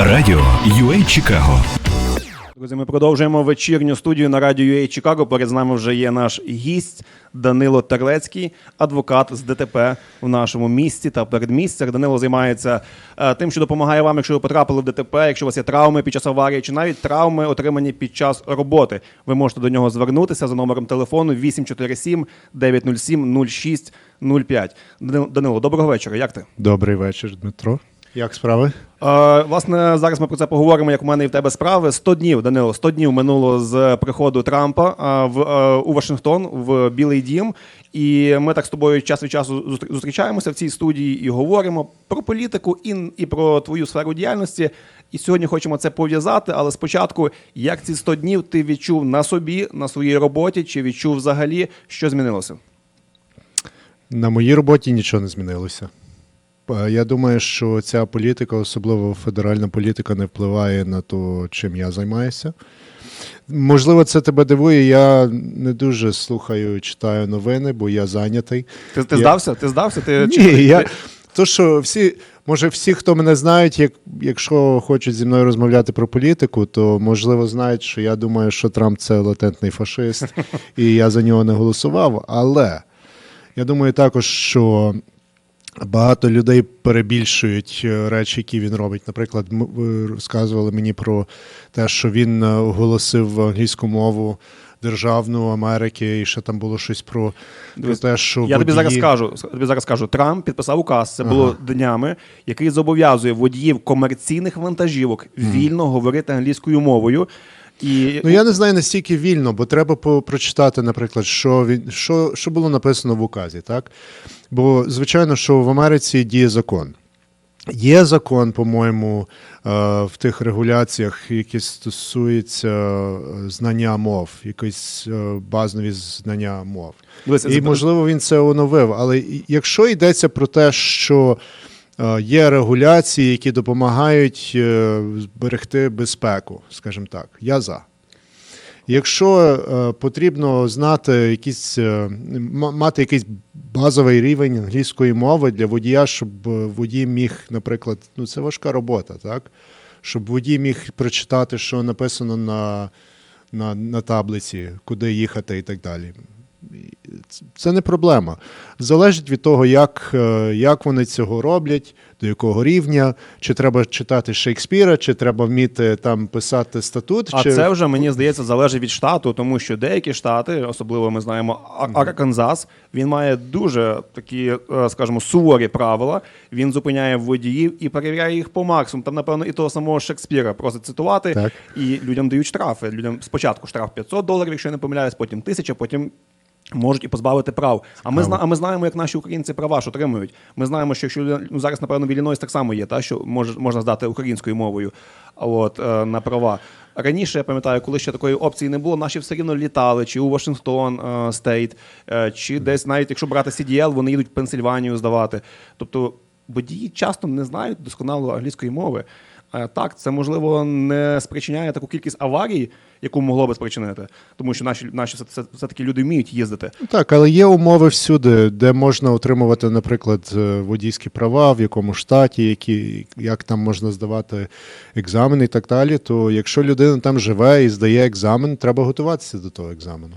Радіо UA Чикаго Друзі, ми продовжуємо вечірню студію на радіо UA Чикаго. Перед нами вже є наш гість Данило Терлецький, адвокат з ДТП в нашому місті та передмістях. Данило займається е, тим, що допомагає вам, якщо ви потрапили в ДТП, якщо у вас є травми під час аварії, чи навіть травми, отримані під час роботи. Ви можете до нього звернутися за номером телефону 847 907 0605. Данило, Данило, доброго вечора. Як ти? Добрий вечір, Дмитро. Як справи? Е, власне, зараз ми про це поговоримо, як у мене і в тебе справи. 100 днів, Данило, 100 днів минуло з приходу Трампа е, в, е, у Вашингтон в Білий Дім. І ми так з тобою час від часу зустр- зустрічаємося в цій студії і говоримо про політику і, і про твою сферу діяльності. І сьогодні хочемо це пов'язати. Але спочатку, як ці 100 днів ти відчув на собі, на своїй роботі, чи відчув взагалі, що змінилося? На моїй роботі нічого не змінилося. Е, Я думаю, що ця політика, особливо федеральна політика, не впливає на те, чим я займаюся. Можливо, це тебе дивує. Я не дуже слухаю, читаю новини, бо я зайнятий. Ти, ти Я- здався? Ти здався? Ти, Ні, чи- я, то, що всі, може, всі, хто мене знають, як, якщо хочуть зі мною розмовляти про політику, то можливо знають, що я думаю, що Трамп це латентний фашист, і я за нього не голосував. Але я думаю також, що багато людей перебільшують е, речі, які він робить. Наприклад, ви розказували мені про те, що він е, оголосив англійську мову. Державну Америки, і ще там було щось про, про те, що Я тобі зараз скажу. Тобі зараз скажу. Трамп підписав указ. Це було днями, який зобов'язує водіїв комерційних вантажівок вільно говорити англійською мовою. І Ну я не знаю настільки вільно, бо треба прочитати, наприклад, що він що, що було написано в указі, так? Бо звичайно, що в Америці діє закон. Є закон, по-моєму, е, в тих регуляціях, які стосуються е, знання мов, якісь е, базові знання мов. І можливо він це оновив. Але якщо йдеться про те, що є регуляції, які допомагають е, зберегти безпеку, скажімо так, я за. Якщо е, потрібно знати якісь, е, мати якийсь базовий рівень англійської мови для водія, щоб е, водій міг, наприклад, ну це важка робота, так? Щоб водій міг прочитати, що написано на, на, на таблиці, куди їхати і так далі. Це не проблема. Залежить від того, як, е, як вони цього роблять, до якого рівня, чи треба читати Шекспіра, чи треба вміти там писати статут. А чи... це вже мені здається залежить від штату, тому що деякі штати, особливо ми знаємо Арканзас, він має дуже такі, е, скажімо, суворі правила. Він зупиняє водіїв і перевіряє їх по максимуму. Там, напевно, і того самого Шекспіра просить цитувати, Так. і людям дають штрафи. Людям спочатку штраф 500 доларів, якщо я не помиляюсь, потім 1000, потім. Можуть і позбавити прав. А ми, зна, а ми знаємо, як наші українці права ж отримують. Ми знаємо, що якщо людина- ну, зараз, напевно, в Іллінойс так само є, та, що мож, можна здати українською мовою от, е, на права. Раніше, я пам'ятаю, коли ще такої опції не було, наші все рівно літали, чи у Вашингтон е, Стейт, е, чи десь, навіть якщо брати CDL, вони їдуть в Пенсильванію здавати. Тобто водії часто не знають досконало англійської мови. Е, Так, це можливо не спричиняє таку кількість аварій, яку могло би спричинити, тому що наші наші все, все, все-таки люди вміють їздити. Ну, Так, але є умови всюди, де можна отримувати, наприклад, е, водійські права, в якому штаті, які, як там можна здавати екзамен і так далі. То якщо людина там живе і здає екзамен, треба готуватися до того екзамену.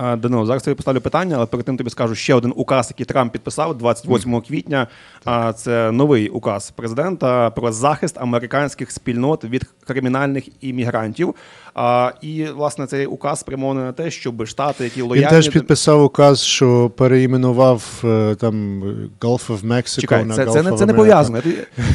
Е, Данило, зараз тобі поставлю питання, але перед тим тобі скажу ще один указ, який Трамп підписав 28 квітня. А це новий указ президента про захист американських спільнот від кримінальних іммігрантів. А, І власне цей указ спрямований на те, щоб штати, які лояльні Він теж підписав указ, що переіменував е, там Gulf of Mexico Чекай, на це, Gulf це, не, of це не пов'язано.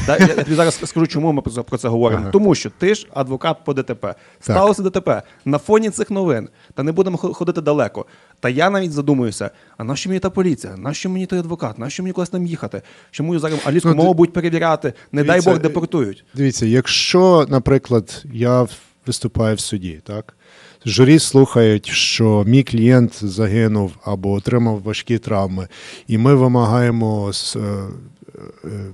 Я тобі, зараз скажу, чому ми про це, про це говоримо. Ага. Тому що ти ж адвокат по ДТП. Сталося ДТП на фоні цих новин. Та не будемо хо- ходити далеко. Та я навіть задумуюся: а нащо мені та поліція? Нащо мені той адвокат? Нащо мені кудись там їхати? Чому зараз англійську Ну, мову будуть перевіряти? Не дай Бог депортують. Дивіться, якщо, наприклад, я виступаю в суді, так? Журі слухають, що мій клієнт загинув або отримав важкі травми, і ми вимагаємо з, е, е,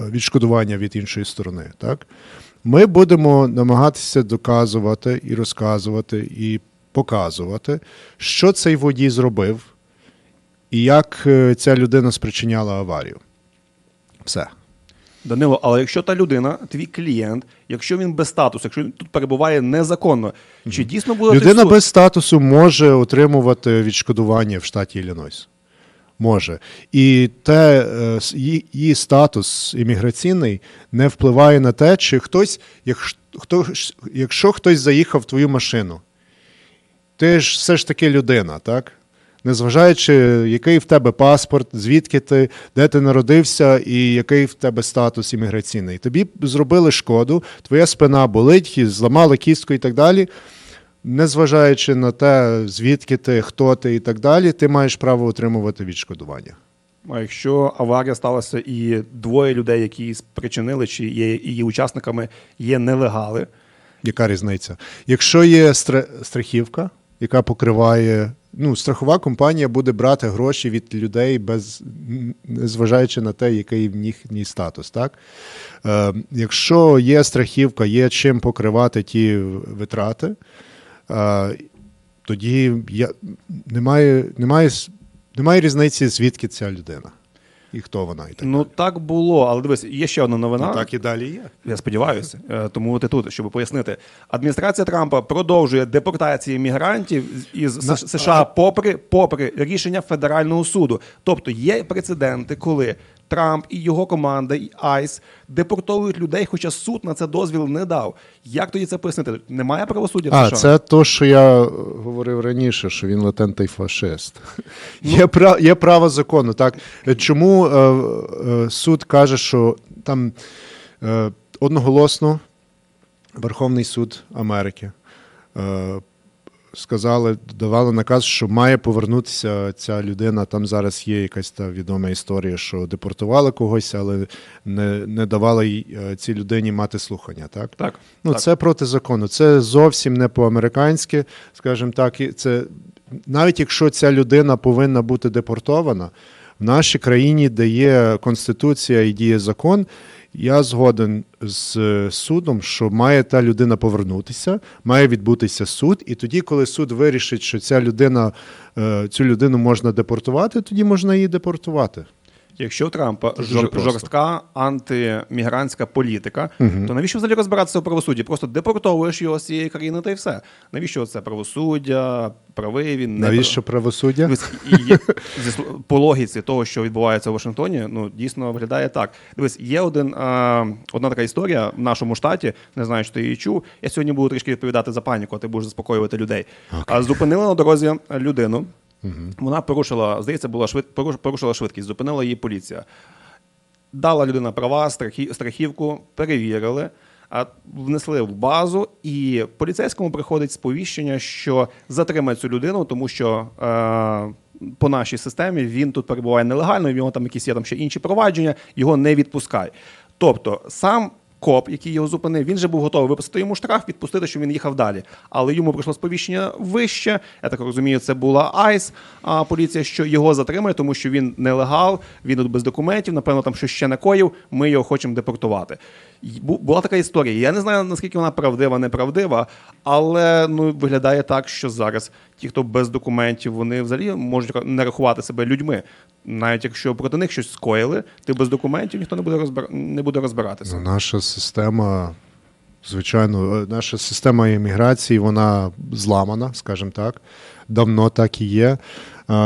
відшкодування від іншої сторони. Так? Ми будемо намагатися доказувати і розказувати, і показувати, що цей водій зробив, і як е, ця людина спричиняла аварію. Все. Данило, але якщо та людина, твій клієнт, якщо він без статусу, якщо він тут перебуває незаконно, чи дійсно буде Людина без статусу може отримувати відшкодування в штаті Іллінойс. Може. І те, е, її, її статус імміграційний не впливає на те, чи хтось, якщо, хто, якщо хтось заїхав в твою машину, ти ж все ж таки людина, так? Незважаючи, який в тебе паспорт, звідки ти, де ти народився і який в тебе статус імміграційний. Тобі зробили шкоду, твоя спина болить, зламали кістку і так далі. Незважаючи на те, звідки ти, хто ти і так далі, ти маєш право отримувати відшкодування. А якщо аварія сталася і двоє людей, які її спричинили, чи є її учасниками, є нелегали, Яка різниця? Якщо є стра- страхівка, яка покриває, ну, страхова компанія буде брати гроші від людей без зважаючи на те, який в їхній статус. Так? Е, якщо є страхівка, є чим покривати ті витрати, е, тоді я, немає, немає, немає різниці, звідки ця людина і хто вона. І так, ну так було. Але дивись, є ще одна новина. Ну, так і далі є. Я сподіваюся, Е, тому ти тут, щоб пояснити. Адміністрація Трампа продовжує депортації мігрантів із На- США попри, попри рішення федерального суду. Тобто є прецеденти, коли Трамп і його команда, і Айс депортовують людей, хоча суд на це дозвіл не дав. Як тоді це пояснити? Немає правосуддя А, це то, що я говорив раніше, що він латентний фашист. Ну. Є, пра, є право закону. Так? Чому е, е, суд каже, що там е, одноголосно Верховний суд Америки е, сказали, давали наказ, що має повернутися ця людина. Там зараз є якась та відома історія, що депортували когось, але не, не давали е, цій людині мати слухання. Так? Так, Ну, так. це проти закону. Це зовсім не по-американськи, скажімо так. І це навіть якщо ця людина повинна бути депортована, в нашій країні, дає конституція і діє закон, я згоден з е, судом, що має та людина повернутися, має відбутися суд, і тоді, коли суд вирішить, що ця людина, е, цю людину можна депортувати, тоді можна її депортувати. Якщо у Трампа жор- жорстка антимігрантська політика, то навіщо взагалі розбиратися у правосудді? Просто депортовуєш його з цієї країни та й все. Навіщо це правосуддя, правий він не Навіщо правосуддя? І є, зі по логіці того, що відбувається у Вашингтоні, ну дійсно виглядає так. Дивись, є один, а, одна така історія в нашому штаті, не знаю, чи ти її чув. Я сьогодні буду трішки відповідати за паніку, а ти будеш заспокоювати людей. А зупинили на дорозі людину. Вона порушила, здається, була швид, порушила швидкість, зупинила її поліція. Дала людина права, страхі, страхівку, перевірили, а внесли в базу, і поліцейському приходить сповіщення, що затримає цю людину, тому що е, по нашій системі він тут перебуває нелегально, в нього там якісь є там ще інші провадження, його не відпускають. Тобто сам коп, який його зупинив, він же був готовий виписати йому штраф, відпустити, щоб він їхав далі. Але йому прийшло сповіщення вище. Я так розумію, це була Айс, поліція, що його затримує, тому що він нелегал, він тут без документів, напевно, там щось ще накоїв. Ми його хочемо депортувати. Була така історія. Я не знаю, наскільки вона правдива, неправдива, але ну виглядає так, що зараз ті, хто без документів, вони взагалі можуть не рахувати себе людьми. Навіть якщо проти них щось скоїли, ти без документів ніхто не буде розбир... не буде розбиратися. Ну, наша система, звичайно, е, наша система імміграції, вона зламана, скажімо так. Давно так і є.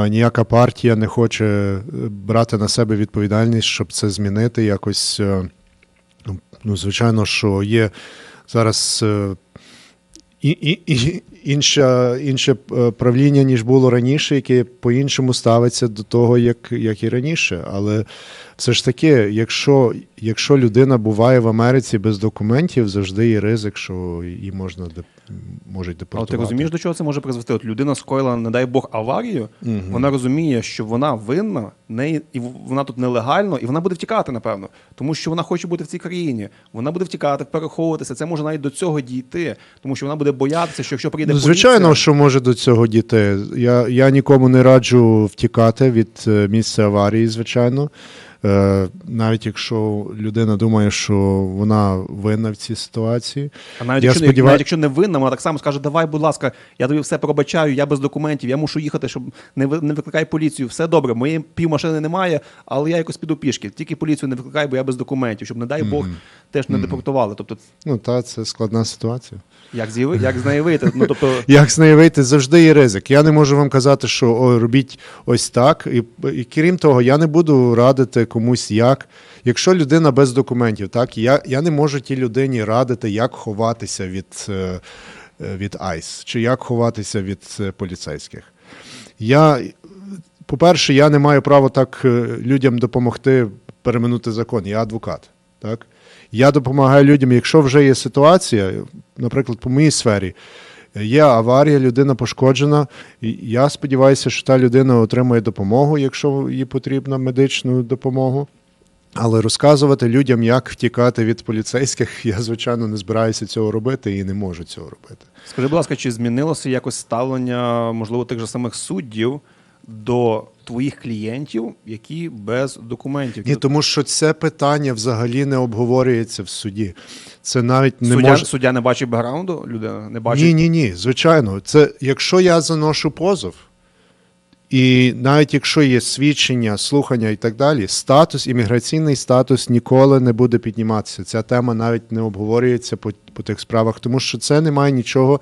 Ніяка партія не хоче е, брати на себе відповідальність, щоб це змінити. Якось, е, ну, звичайно, що є зараз. І, інше, інше е, правління, ніж було раніше, яке по-іншому ставиться до того, як, як і раніше. Але все ж таки, якщо, якщо людина буває в Америці без документів, завжди є ризик, що її можна деп- можуть Але депортувати. ти розумієш, до чого це може призвести? От людина скоїла, не дай Бог, аварію, вона розуміє, що вона винна, не, і вона тут нелегально, і вона буде втікати, напевно. Тому що вона хоче бути в цій країні. Вона буде втікати, переховуватися. Це може навіть до цього дійти, тому що вона буде боятися, що якщо прийде Ну, поліція... звичайно, що може до цього дійти. Я, я нікому не раджу втікати від е, місця аварії, звичайно. Е, навіть якщо людина думає, що вона винна в цій ситуації. А навіть Я якщо, сподіваю- навіть якщо не винна, вона так само скаже: давай, будь ласка, я тобі все пробачаю, я без документів, я мушу їхати, щоб не, не викликай поліцію. Все добре, моєї півмашини немає, але я якось піду пішки. Тільки поліцію не викликай, бо я без документів, щоб, не дай Бог, теж не депортували. Тобто, Ну, та це складна ситуація. як з, як з неї вийти? Ну, тобто, Як з неї вийти, завжди є ризик. Я не можу вам казати, що о, робіть ось так. І, і крім того, я не буду радити комусь як. Якщо людина без документів, так я, я не можу тій людині радити, як ховатися від, е, е, від ICE, чи як ховатися від е, поліцейських. Я, по-перше, я не маю права так людям допомогти переминути закон. Я адвокат. Так? Я допомагаю людям, якщо вже є ситуація, наприклад, по моїй сфері, є аварія, людина пошкоджена. Я сподіваюся, що та людина отримає допомогу, якщо їй потрібна медичну допомогу. Але розказувати людям, як втікати від поліцейських, я, звичайно, не збираюся цього робити і не можу цього робити. скажи, будь ласка, чи змінилося якось ставлення, можливо, тих же самих суддів до твоїх клієнтів, які без документів? Ні, тому що це питання взагалі не обговорюється в суді. Це навіть не суддя, може. суддя не бачить бекграунду людина? Не бачить? Ні, ні, ні. Звичайно, це якщо я заношу позов, і навіть якщо є свідчення, слухання і так далі, статус, імміграційний статус ніколи не буде підніматися. Ця тема навіть не обговорюється по, по тих справах, тому що це не має нічого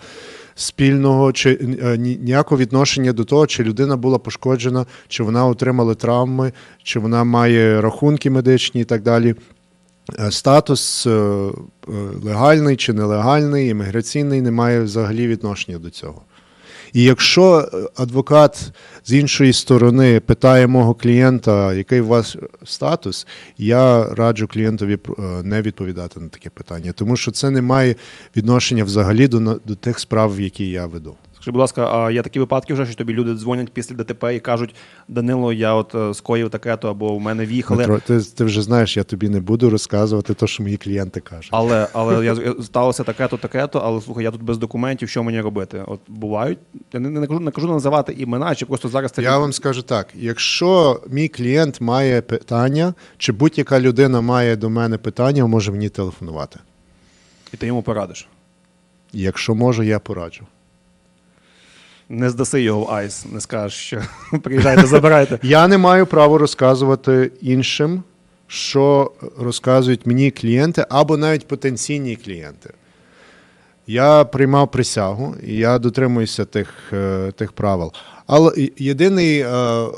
спільного чи е, ніякого відношення до того, чи людина була пошкоджена, чи вона отримала травми, чи вона має рахунки медичні і так далі. Е, Статус е, легальний чи нелегальний, імміграційний не має взагалі відношення до цього. І якщо е, адвокат з іншої сторони питає мого клієнта, який у вас статус, я раджу клієнтові е, не відповідати на таке питання, тому що це не має відношення взагалі до, до тих справ, які я веду. Скажи, будь ласка, а є такі випадки вже, що тобі люди дзвонять після ДТП і кажуть: Данило, я от е, скоїв таке-то, або в мене в'їхали. Дмитро, ти, ти вже знаєш, я тобі не буду розказувати те, що мої клієнти кажуть. Але, але я, сталося таке-то, таке-то, але слухай, я тут без документів, що мені робити? От бувають. Я не, не, кажу, не кажу називати імена, чи просто зараз це Я вам скажу так: якщо мій клієнт має питання, чи будь-яка людина має до мене питання, може мені телефонувати. і ти йому порадиш. Якщо може, я пораджу. Не здаси його в айс, не скажеш, що приїжджайте, забирайте. Я не маю права розказувати іншим, що розказують мені клієнти або навіть потенційні клієнти. Я приймав присягу, і я дотримуюся тих, е, тих правил. Але єдиний е,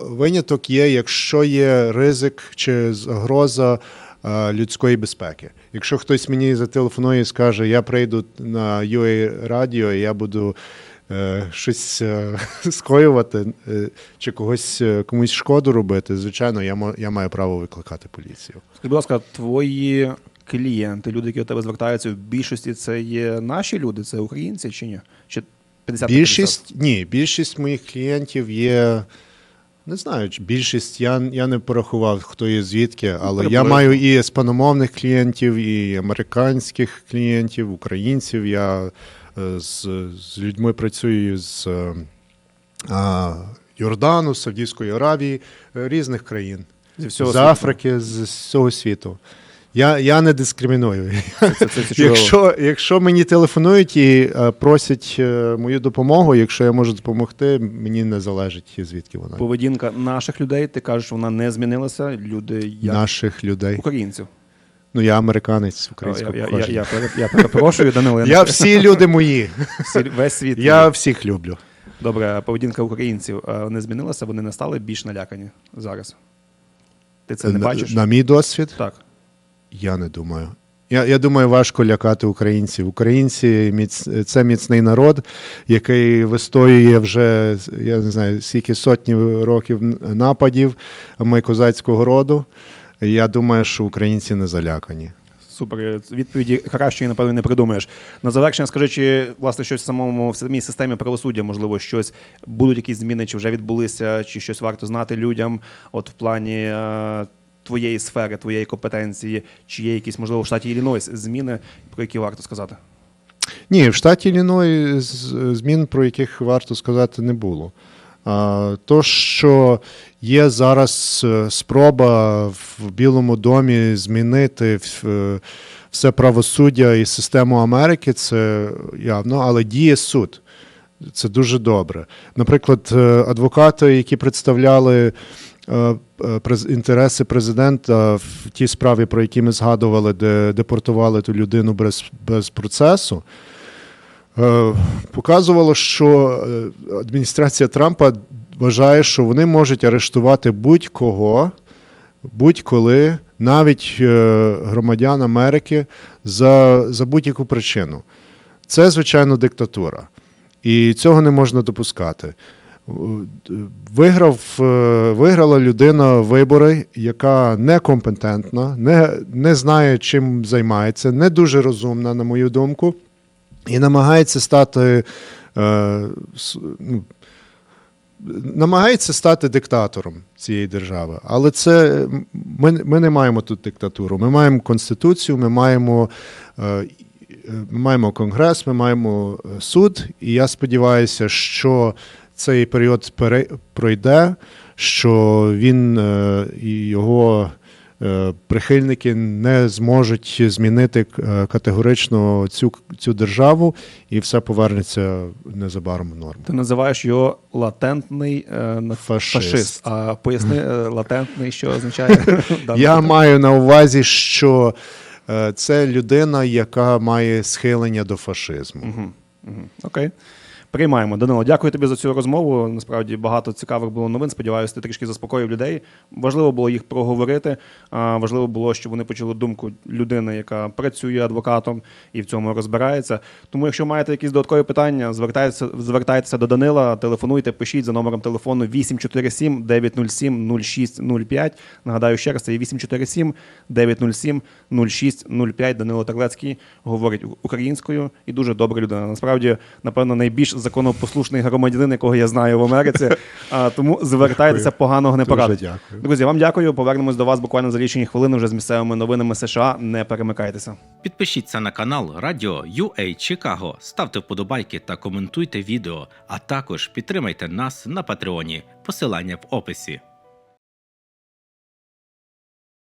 виняток є, якщо є ризик чи загроза е, людської безпеки. Якщо хтось мені зателефонує і скаже, я прийду на UA радіо, і я буду щось е, скоювати е, чи когось е, комусь шкоду робити, звичайно, я, я маю право викликати поліцію. Скажи, будь ласка, твої клієнти, люди, які до тебе звертаються, в більшості це є наші люди, це українці чи ні? Чи 50 Більшість ні, більшість моїх клієнтів є. Не знаю, більшість я, я не порахував, хто є звідки, але я маю і іспаномовних клієнтів, і американських клієнтів, українців. Я е, з, з людьми працюю з а, Йордану, Саудівської Аравії, е, різних країн, Зі всього з. Африки, з всього світу. Я, я не дискриміную. Це, це, це. Якщо, якщо мені телефонують і е, просять е, мою допомогу, якщо я можу допомогти, мені не залежить звідки вона. Поведінка наших людей, ти кажеш, вона не змінилася. Люди як Наших людей. українців. Ну я американець українського я, я, я, я перепрошую, Данило. Я, Я всі люди мої. всі- весь світ. Я всіх люблю. Добре, поведінка українців не змінилася, вони не стали більш налякані зараз. Ти це не на, бачиш? на мій досвід, Так. я не думаю. Я, я думаю, важко лякати українців. Українці міць, це міцний народ, який вистоює вже я не знаю скільки сотні років нападів. Ми козацького роду. Я думаю, що українці не залякані. Супер. Відповіді кращої, напевно, не придумаєш. На завершення, скажи, чи власне щось в самому в самій системі правосуддя, можливо, щось будуть якісь зміни, чи вже відбулися, чи щось варто знати людям, от в плані е, твоєї сфери, твоєї компетенції, чи є якісь, можливо, в штаті Іллінойс зміни, про які варто сказати? Ні, в штаті Ілліной змін, про яких варто сказати, не було. То, що є зараз е, спроба в Білому домі змінити е, все правосуддя і систему Америки, це явно, але діє суд. Це дуже добре. Наприклад, е, адвокати, які представляли інтереси президента в тій справі, про які ми згадували, де депортували ту людину без, без процесу, показувало, що е, адміністрація Трампа вважає, що вони можуть арештувати будь-кого, будь-коли, навіть е, громадян Америки за, за будь-яку причину. Це, звичайно, диктатура. І цього не можна допускати. Виграв, е, виграла людина вибори, яка некомпетентна, не, не знає, чим займається, не дуже розумна, на мою думку, і намагається стати. Е, ну, намагається стати диктатором цієї держави. Але це ми, ми не маємо тут диктатуру. Ми маємо конституцію, ми маємо, е, ми маємо конгрес, ми маємо е, суд. І я сподіваюся, що цей період пройде, що він е, і його. Е, Прихильники не зможуть змінити е, категорично цю, цю державу, і все повернеться незабаром в норму. Ти називаєш його латентний е, Фашист. фашист. А поясни латентний, що означає Я маю на увазі, що це людина, яка має схилення до фашизму. Мгм. Окей. Приймаємо. Данило, дякую тобі за цю розмову. Насправді багато цікавих було новин. Сподіваюся, ти трішки заспокоїв людей. Важливо було їх проговорити. Важливо було, щоб вони почули думку людини, яка працює адвокатом і в цьому розбирається. Тому, якщо маєте якісь додаткові питання, звертайтеся, звертайтеся до Данила, телефонуйте, пишіть за номером телефону 847 907 0605. Нагадаю ще раз, це є 847 907 0605. Данило Терлецький говорить українською і дуже добра людина. Насправді, напевно, найбільш законопослушний громадянин, якого я знаю в Америці. А, тому звертайтеся, Дякую. поганого не порадить. Друзі, вам дякую. Повернемось до вас буквально за лічені хвилини вже з місцевими новинами США. Не перемикайтеся. Підпишіться на канал Радіо UA Чикаго, ставте вподобайки та коментуйте відео, а також підтримайте нас на Патреоні. Посилання в описі.